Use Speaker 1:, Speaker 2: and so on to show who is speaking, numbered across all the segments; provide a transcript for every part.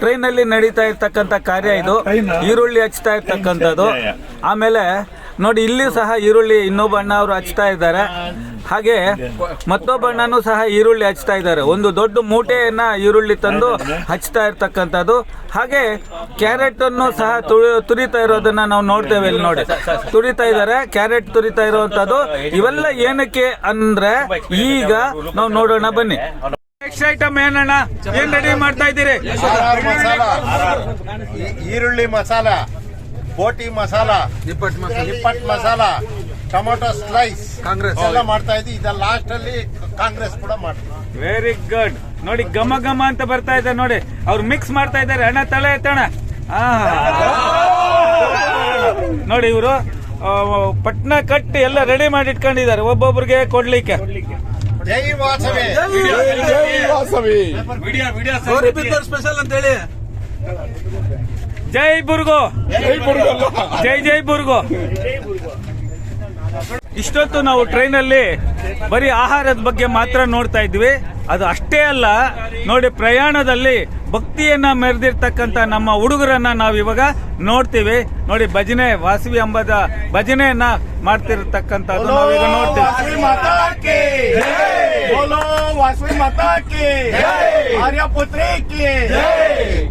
Speaker 1: ಟ್ರೈನಲ್ಲಿ ನಡೀತಾ ಇರ್ತಕ್ಕಂಥ ಕಾರ್ಯ ಇದು. ಈರುಳ್ಳಿ ಹಚ್ತಾ ಇರ್ತಕ್ಕಂಥದ್ದು. ಆಮೇಲೆ ನೋಡಿ ಇಲ್ಲಿ ಸಹ ಈರುಳ್ಳಿ ಇನ್ನೊಬ್ಬ ಅಣ್ಣ ಅವರು ಹಚ್ತಾ ಇದ್ದಾರೆ. ಹಾಗೆ ಮತ್ತೊಬ್ಬ ಅಣ್ಣನೂ ಸಹ ಈರುಳ್ಳಿ ಹಚ್ತಾ ಇದ್ದಾರೆ. ಒಂದು ದೊಡ್ಡ ಮೂಟೆಯನ್ನ ಈರುಳ್ಳಿ ತಂದು ಹಚ್ತಾ ಇರ್ತಕ್ಕಂಥದ್ದು. ಹಾಗೆ ಕ್ಯಾರೆಟ್ ಅನ್ನು ಸಹ ತುರಿತಾ ಇರೋದನ್ನ ನಾವು ನೋಡ್ತೇವೆ ಇಲ್ಲಿ ನೋಡಿ. ತುರಿತಾ ಇದ್ದಾರೆ. ಕ್ಯಾರೆಟ್ ತುರಿತಾ ಇರುವಂತದ್ದು ಇವೆಲ್ಲ ಏನಕ್ಕೆ ಅಂದ್ರೆ ಈಗ ನಾವು ನೋಡೋಣ ಬನ್ನಿ. ನೆಕ್ಸ್ಟ್ ಐಟಮ್ ಏನಣ್ಣ ಏನ್ ರೆಡಿ ಮಾಡ್ತಾ ಇದ್ದೀರಿ?
Speaker 2: ಮಸಾಲ? ಈರುಳ್ಳಿ ಮಸಾಲ ಬೋಟಿ ಮಸಾಲ ನಿಪ್ಪಟ್ ನಿಪ್ಪಟ್ ಮಸಾಲ ಟೊಮೊಟೊ ಸ್ಲೈಸ್. ಕಾಂಗ್ರೆಸ್. ಎಲ್ಲ ಮಾಡ್ತಾ ಇದ್ದೀವಿ ಇದೆಲ್ಲ ಲಾಸ್ಟ್ ಅಲ್ಲಿ ಕಾಂಗ್ರೆಸ್ ಕೂಡ ಮಾಡ್ತೀವಿ.
Speaker 1: ವೆರಿ ಗುಡ್ ನೋಡಿ ಘಮ ಘಮ ಅಂತ ಬರ್ತಾ ಇದೆ ನೋಡಿ. ಅವ್ರು ಮಿಕ್ಸ್ ಮಾಡ್ತಾ ಇದ್ದಾರೆ. ಅಣ್ಣ ತಲೆ ಎತ್ತಣ ನೋಡಿ ಇವರು ಪಟ್ನ ಕಟ್ಟಿ ಎಲ್ಲ ರೆಡಿ ಮಾಡಿ ಇಟ್ಕೊಂಡಿದ್ದಾರೆ ಒಬ್ಬೊಬ್ರಿಗೆ ಕೊಡ್ಲಿಕ್ಕೆ.
Speaker 2: ಜೈ ವಾಸವಿ.
Speaker 1: ಜೈ ಬುರ್ಗೋ. ಜೈ ಜೈ ಬುರ್ಗೋ. ಇಷ್ಟೊತ್ತು ನಾವು ಟ್ರೈನಲ್ಲಿ ಬರೀ ಆಹಾರದ ಬಗ್ಗೆ ಮಾತ್ರ ನೋಡ್ತಾ ಇದ್ವಿ. ಅದು ಅಷ್ಟೇ ಅಲ್ಲ ನೋಡಿ ಪ್ರಯಾಣದಲ್ಲಿ ಭಕ್ತಿಯನ್ನ ಮೆರೆದಿರ್ತಕ್ಕಂಥ ನಮ್ಮ ಹುಡುಗರನ್ನ ನಾವು ಇವಾಗ ನೋಡ್ತೀವಿ. ನೋಡಿ ಭಜನೆ ವಾಸವಿ ಅಂಬದ ಭಜನೆಯನ್ನ ಮಾಡ್ತಿರ್ತಕ್ಕಂಥದ್ದು ನಾವೀಗ ನೋಡ್ತೀವಿ.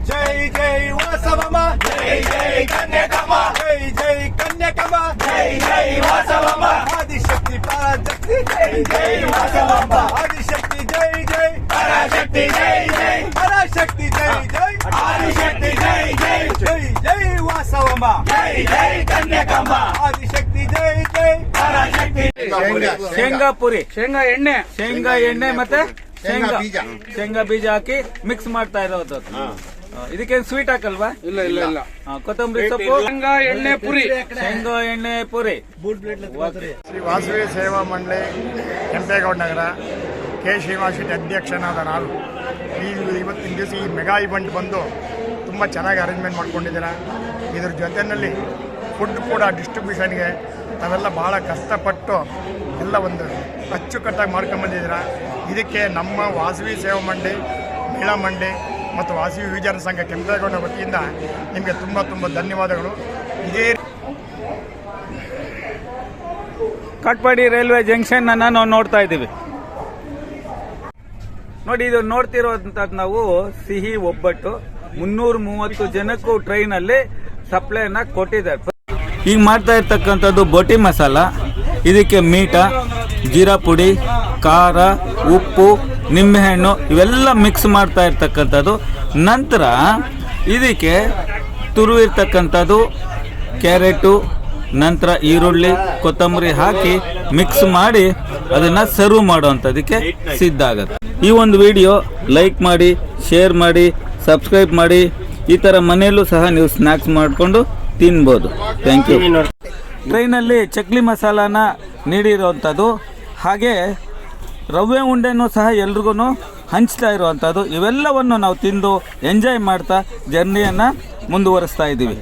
Speaker 2: ಜೈ! ಜೈ! ವಾಸವಮ್ಮ ಜೈ ಜೈ ಕನ್ಯಕಮ್ಮ ಜೈ ಜೈ ಕನ್ಯಕಮ್ಮ ಜೈ ಜೈ ವಾಸವಮ್ಮ. ಆದಿಶಕ್ತಿ ಪರಾಶಕ್ತಿ ಜೈ ಜೈ ವಾಸವಮ್ಮ. ಜೈ ಜೈ ಕನ್ಯಾಕಮ್ಮ ಆದಿಶಕ್ತಿ ಜೈ ಜೈ ಪರಾಶಕ್ತಿ
Speaker 1: ಶೇಂಗಾ ಪುರಿ ಶೇಂಗಾ ಎಣ್ಣೆ ಶೇಂಗಾ ಎಣ್ಣೆ ಮತ್ತೆ
Speaker 2: ಶೇಂಗಾ ಬೀಜ.
Speaker 1: ಶೇಂಗಾ ಬೀಜ ಹಾಕಿ ಮಿಕ್ಸ್ ಮಾಡ್ತಾ ಇರೋದು ಇದಕ್ಕೆ ಸ್ವೀಟ್ ಹಾಕಲ್ವಾ
Speaker 3: ಇಲ್ಲ ಇಲ್ಲ ಇಲ್ಲ
Speaker 1: ಕೊತ್ತಂಬರಿ ಸೊಪ್ಪು
Speaker 3: ಶೇಂಗಾ ಎಣ್ಣೆ ಪುರಿ
Speaker 1: ಶೇಂಗಾ ಎಣ್ಣೆ ಪುರಿ.
Speaker 4: ಶ್ರೀ ವಾಸವಿ ಸೇವಾ ಮಂಡಳಿ ಕೆಂಪೇಗೌಡ ನಗರ ಕೆ ಶ್ರೀವಾಸಿ ಶೆಟ್ಟಿ ಅಧ್ಯಕ್ಷನಾದ ನಾನು ಈ ಇವತ್ತಿನ ದಿವಸ ಈ ಮೆಗಾ ಇವೆಂಟ್ ಬಂದು ತುಂಬ ಚೆನ್ನಾಗಿ ಅರೇಂಜ್ಮೆಂಟ್ ಮಾಡ್ಕೊಂಡಿದ್ದೀರ? ಇದ್ರ ಜೊತೆಯಲ್ಲಿ ಫುಡ್ ಕೂಡ ಡಿಸ್ಟ್ರಿಬ್ಯೂಷನ್ಗೆ ತಾವೆಲ್ಲ ಭಾಳ ಕಷ್ಟಪಟ್ಟು ಎಲ್ಲ ಒಂದು ಅಚ್ಚುಕಟ್ಟಾಗಿ ಮಾಡ್ಕೊಂಬಂದಿದ್ದೀರ ಇದಕ್ಕೆ ನಮ್ಮ ವಾಸವಿ ಸೇವಾ ಮಂಡಿ ಮಹಿಳಾ ಮಂಡಿ ಮತ್ತು ವಾಸವಿ ವಿಚಾರ ಸಂಘ ಕೆಂಪೇಗೌಡ ವತಿಯಿಂದ ನಿಮಗೆ ತುಂಬ ತುಂಬ ಧನ್ಯವಾದಗಳು. ಇದೇ
Speaker 1: ಕಟ್ಪಾಡಿ ರೈಲ್ವೆ ಜಂಕ್ಷನ್ ಅನ್ನ ನಾವು ನೋಡ್ತಾ ಇದ್ದೀವಿ. ನೋಡಿ ಇದು ನೋಡ್ತಿರೋಂಥದ್ದು ನಾವು ಸಿಹಿ ಒಬ್ಬಟ್ಟು. ಮುನ್ನೂರ ಮೂವತ್ತು ಜನಕ್ಕೂ ಟ್ರೈನ್ ಅಲ್ಲಿ ಸಪ್ಲೈನ ಕೊಟ್ಟಿದ್ದಾರೆ. ಈಗ ಮಾಡ್ತಾ ಇರ್ತಕ್ಕಂಥದ್ದು ಬೋಟಿ ಮಸಾಲ, ಇದಕ್ಕೆ ಮೀಟ, ಜೀರಾ ಪುಡಿ, ಖಾರ, ಉಪ್ಪು, ನಿಂಬೆಹಣ್ಣು, ಇವೆಲ್ಲ ಮಿಕ್ಸ್ ಮಾಡ್ತಾ ಇರ್ತಕ್ಕಂಥದ್ದು. ನಂತರ ಇದಕ್ಕೆ ತುರುವಿರ್ತಕ್ಕಂಥದ್ದು ಕ್ಯಾರೆಟು, ನಂತರ ಈರುಳ್ಳಿ, ಕೊತ್ತಂಬರಿ ಹಾಕಿ ಮಿಕ್ಸ್ ಮಾಡಿ ಅದನ್ನು ಸರ್ವ್ ಮಾಡುವಂಥದ್ದಕ್ಕೆ ಸಿದ್ಧ ಆಗುತ್ತೆ. ಈ ಒಂದು ವಿಡಿಯೋ ಲೈಕ್ ಮಾಡಿ ಶೇರ್ ಮಾಡಿ ಸಬ್ಸ್ಕ್ರೈಬ್ ಮಾಡಿ ಈ ಥರ ಮನೆಯಲ್ಲೂ ಸಹ ನೀವು ಸ್ನ್ಯಾಕ್ಸ್ ಮಾಡಿಕೊಂಡು ತಿನ್ಬೋದು. ಥ್ಯಾಂಕ್ ಯು ಟ್ರೈನಲ್ಲಿ ಚಕ್ಲಿ ಮಸಾಲಾನ ನೀಡಿರುವಂಥದ್ದು, ಹಾಗೆ ರವೆ ಉಂಡೆನೂ ಸಹ ಎಲ್ರಿಗೂ ಹಂಚ್ತಾ ಇರುವಂಥದ್ದು. ಇವೆಲ್ಲವನ್ನು ನಾವು ತಿಂದು ಎಂಜಾಯ್ ಮಾಡ್ತಾ ಜರ್ನಿಯನ್ನು ಮುಂದುವರಿಸ್ತಾ ಇದ್ದೀವಿ.